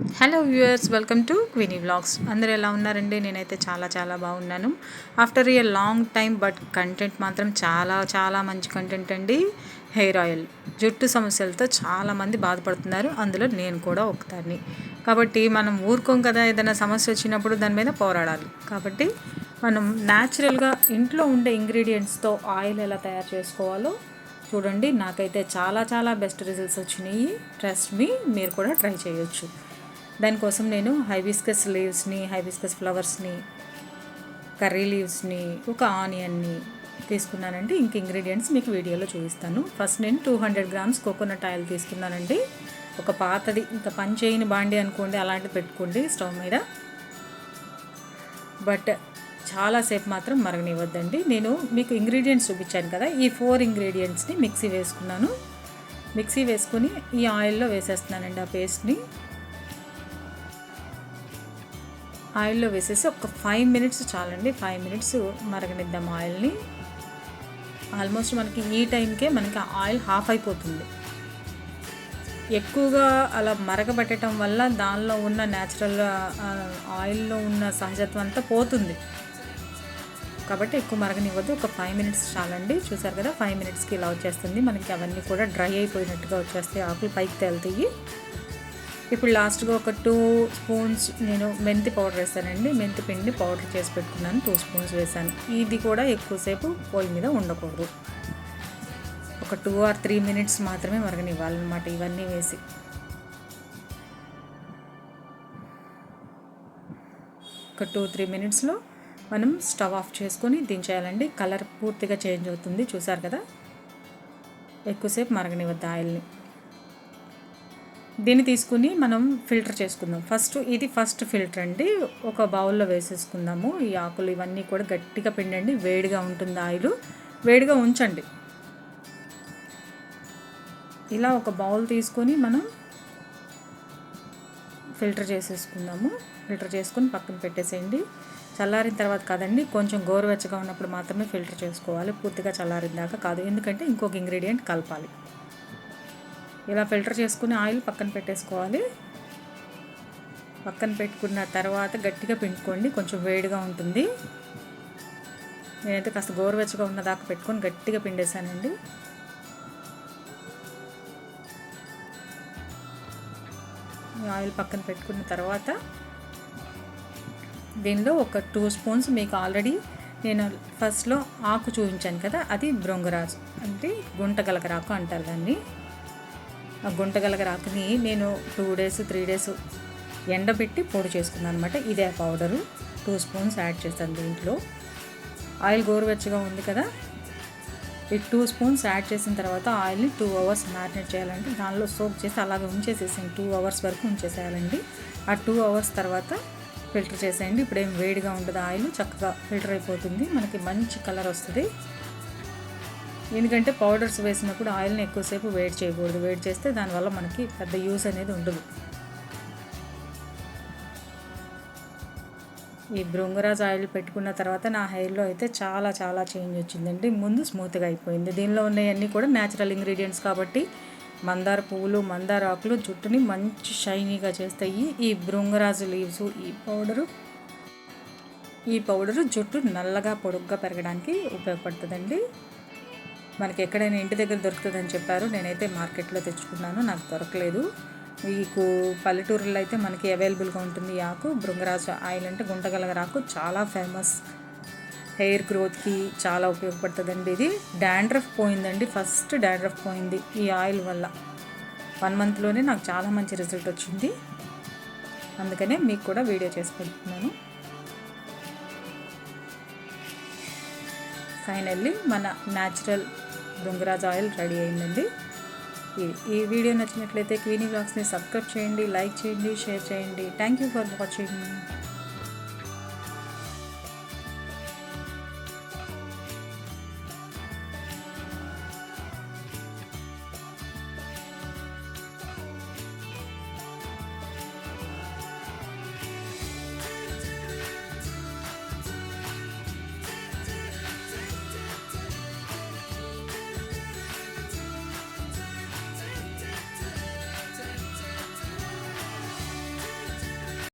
Hello viewers welcome to Queenie vlogs అందరూ ఎలా ఉన్నారండి? నేనైతే చాలా చాలా బాగున్నాను. After a long time but content మాత్రం చాలా చాలా మంచి కంటెంట్ అండి. హెయిర్ ఆయిల్ జుట్టు సమస్యలతో చాలామంది బాధపడుతున్నారు. అందులో నేను కూడా ఒకదాన్ని. కాబట్టి మనం ఊరుకోం కదా ఏదైనా సమస్య వచ్చినప్పుడు దాని మీద పోరాడాలి. కాబట్టి మనం న్యాచురల్గా ఇంట్లో ఉండే ఇంగ్రీడియంట్స్తో ఆయిల్ ఎలా తయారు చేసుకోవాలో చూడండి. నాకైతే చాలా చాలా బెస్ట్ రిజల్ట్స్ వచ్చినాయి. ట్రస్ట్ మీ మీరు కూడా ట్రై చేయొచ్చు. దానికోసం నేను హైబిస్కస్ లీవ్స్ని హైబిస్కస్ ఫ్లవర్స్ని కర్రీ లీవ్స్ని ఒక ఆనియన్ని తీసుకున్నానండి. ఇంక ఇంగ్రీడియంట్స్ మీకు వీడియోలో చూపిస్తాను. ఫస్ట్ నేను two hundred grams coconut oil తీసుకున్నానండి. ఒక పాతది ఇంకా పని చేయని బాండి అనుకోండి అలాంటివి పెట్టుకోండి స్టవ్ మీద. బట్ చాలాసేపు మాత్రం మరగనివ్వద్దండి. నేను మీకు ఇంగ్రీడియంట్స్ చూపించాను కదా ఈ ఫోర్ ఇంగ్రీడియంట్స్ని మిక్సీ వేసుకున్నాను. మిక్సీ వేసుకుని ఈ ఆయిల్లో వేసేస్తున్నానండి ఆ పేస్ట్ని. ఆయిల్లో వేసేసి ఒక ఫైవ్ మినిట్స్ చాలండి. ఫైవ్ మినిట్స్ మరగనిద్దాం ఆయిల్ని. ఆల్మోస్ట్ మనకి ఈ టైంకే మనకి ఆయిల్ హాఫ్ అయిపోతుంది. ఎక్కువగా అలా మరగబెట్టడం వల్ల దానిలో ఉన్న న్యాచురల్ ఆయిల్లో ఉన్న సహజత్వం అంతా పోతుంది. కాబట్టి ఎక్కువ మరగనివ్వద్దు. ఒక ఫైవ్ మినిట్స్ చాలండి. చూసారు కదా ఫైవ్ మినిట్స్కి ఇలా వచ్చేస్తుంది. మనకి అవన్నీ కూడా డ్రై అయిపోయినట్టుగా వచ్చేస్తాయి. ఆకులు పైకి తేలుతాయి. ఇప్పుడు లాస్ట్గా ఒక టూ స్పూన్స్ నేను మెంతి పౌడర్ వేస్తానండి. మెంతి పిండి పౌడర్ చేసి పెట్టుకున్నాను. టూ స్పూన్స్ వేసాను. ఇది కూడా ఎక్కువసేపు పొయ్యి మీద ఉండకూడదు. ఒక టూ ఆర్ త్రీ మినిట్స్ మాత్రమే మరగనివ్వాలన్నమాట ఇవన్నీ వేసి. ఒక టూ త్రీ మినిట్స్లో మనం స్టవ్ ఆఫ్ చేసుకొని దించేయాలండి. కలర్ పూర్తిగా చేంజ్ అవుతుంది. చూసారు కదా? ఎక్కువసేపు మరగనివ్వద్దు ఆయిల్ని. దీన్ని తీసుకుని మనం ఫిల్టర్ చేసుకుందాం. ఫస్ట్ ఇది ఫస్ట్ ఫిల్టర్ అండి. ఒక బౌల్లో వేసేసుకుందాము. ఈ ఆకులు ఇవన్నీ కూడా గట్టిగా పిండండి. వేడిగా ఉంటుంది ఆయిల్. వేడిగా ఉంచండి. ఇలా ఒక బౌల్ తీసుకొని మనం ఫిల్టర్ చేసేసుకుందాము. ఫిల్టర్ చేసుకొని పక్కన పెట్టేసేయండి. చల్లారిన తర్వాత కాదండి కొంచెం గోరువెచ్చగా ఉన్నప్పుడు మాత్రమే ఫిల్టర్ చేసుకోవాలి. పూర్తిగా చల్లారిన దాకా కాదు. ఎందుకంటే ఇంకొక ఇంగ్రీడియంట్ కలపాలి. ఇలా ఫిల్టర్ చేసుకుని ఆయిల్ పక్కన పెట్టేసుకోవాలి. పక్కన పెట్టుకున్న తర్వాత గట్టిగా పిండుకోండి. కొంచెం వేడిగా ఉంటుంది. నేనైతే కాస్త గోరువెచ్చగా ఉన్న దాకా పెట్టుకొని గట్టిగా పిండేశానండి. ఆయిల్ పక్కన పెట్టుకున్న తర్వాత దీనిలో ఒక టూ స్పూన్స్ మీకు ఆల్రెడీ నేను ఫస్ట్లో ఆకు చూపించాను కదా అది బృంగరాజు అంటే గుంటగలకరాకు అంటారు దాన్ని. గుంటగలగ రాకని నేను టూ డేస్ త్రీ డేస్ ఎండబెట్టి పొడి చేసుకున్నాను అనమాట ఇదే పౌడరు. టూ స్పూన్స్ యాడ్ చేస్తాను దీంట్లో. ఆయిల్ గోరువెచ్చగా ఉంది కదా. ఈ టూ స్పూన్స్ యాడ్ చేసిన తర్వాత ఆయిల్ని టూ అవర్స్ మ్యారినేట్ చేయాలంటే దానిలో సోప్ చేసి అలాగే ఉంచేసేసాను టూ అవర్స్ వరకు ఉంచేసేయాలండి. ఆ టూ అవర్స్ తర్వాత ఫిల్టర్ చేసేయండి. ఇప్పుడు ఏం వేడిగా ఉండదు ఆయిల్ చక్కగా ఫిల్టర్ అయిపోతుంది. మనకి మంచి కలర్ వస్తుంది. ఎందుకంటే పౌడర్స్ వేసినప్పుడు ఆయిల్ని ఎక్కువసేపు వేడి చేయకూడదు. వేడి చేస్తే దానివల్ల మనకి పెద్ద యూస్ అనేది ఉండదు. ఈ బృంగరాజ్ ఆయిల్ పెట్టుకున్న తర్వాత నా హెయిర్లో అయితే చాలా చాలా చేంజ్ వచ్చిందండి. ముందు స్మూత్గా అయిపోయింది. దీనిలో ఉన్నవన్నీ కూడా న్యాచురల్ ఇంగ్రీడియంట్స్ కాబట్టి మందార పువ్వులు మందార ఆకులు జుట్టుని మంచి షైనీగా చేస్తాయి. ఈ బృంగరాజు లీవ్స్ ఈ పౌడరు ఈ పౌడరు జుట్టు నల్లగా పొడుగ్గా పెరగడానికి ఉపయోగపడుతుందండి. మనకి ఎక్కడైనా ఇంటి దగ్గర దొరుకుతుందని చెప్పారు. నేనైతే మార్కెట్లో తెచ్చుకున్నాను. నాకు దొరకలేదు. మీకు పల్లెటూరులో అయితే మనకి అవైలబుల్గా ఉంటుంది ఈ ఆకు. భృంగరాజు ఆయిల్ అంటే గుంటగలగరాకు చాలా ఫేమస్ హెయిర్ గ్రోత్కి చాలా ఉపయోగపడుతుందండి ఇది. డాండ్రఫ్ పోయిందండి. ఫస్ట్ డాండ్రఫ్ పోయింది ఈ ఆయిల్ వల్ల. వన్ మంత్లోనే నాకు చాలా మంచి రిజల్ట్ వచ్చింది. అందుకనే మీకు కూడా వీడియో చేసి పెడుతున్నాను. ఫైనల్లీ మన న్యాచురల్ బృంగరాజ్ ఆయిల్ రెడీ అయిందండి. ఈ వీడియో నచ్చినట్లయితే క్వీనీ బ్లాగ్స్ని సబ్స్క్రైబ్ చేయండి లైక్ చేయండి షేర్ చేయండి. Thank you for watching.